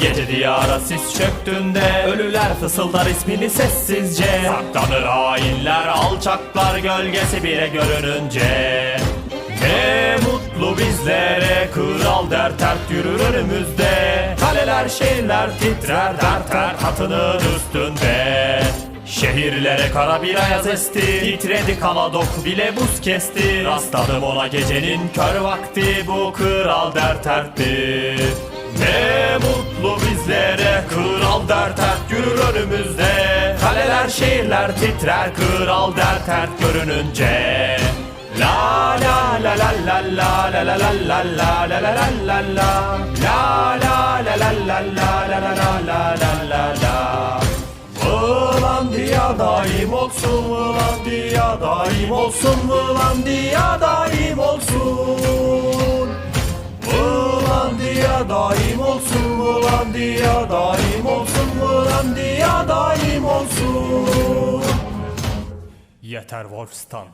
Gece diyara sis çöktüğünde Ölüler fısıldar ismini sessizce. Saklanır hainler alçaklar gölgesi bile görününce. Ne mutlu bizlere kral der tert yürür önümüzde. Kaleler şehirler titrer dert dert atının üstünde. Şehirlere kara bir ayaz esti Titredi kaladok bile buz kesti. Rastladım ona gecenin kör vakti Bu kral der tertti. Ne der tert yürür önümüzde Kaleler şehirler titrer Kral der tert görününce La la la la la la la la la la la la la la la la La la la la la la la la la la la la la Vılandiya daim olsun, Vılandiya daim olsun, Vılandiya daim olsun. Vılandiya daim olsun, Vılandiya Yeter Wolfstan.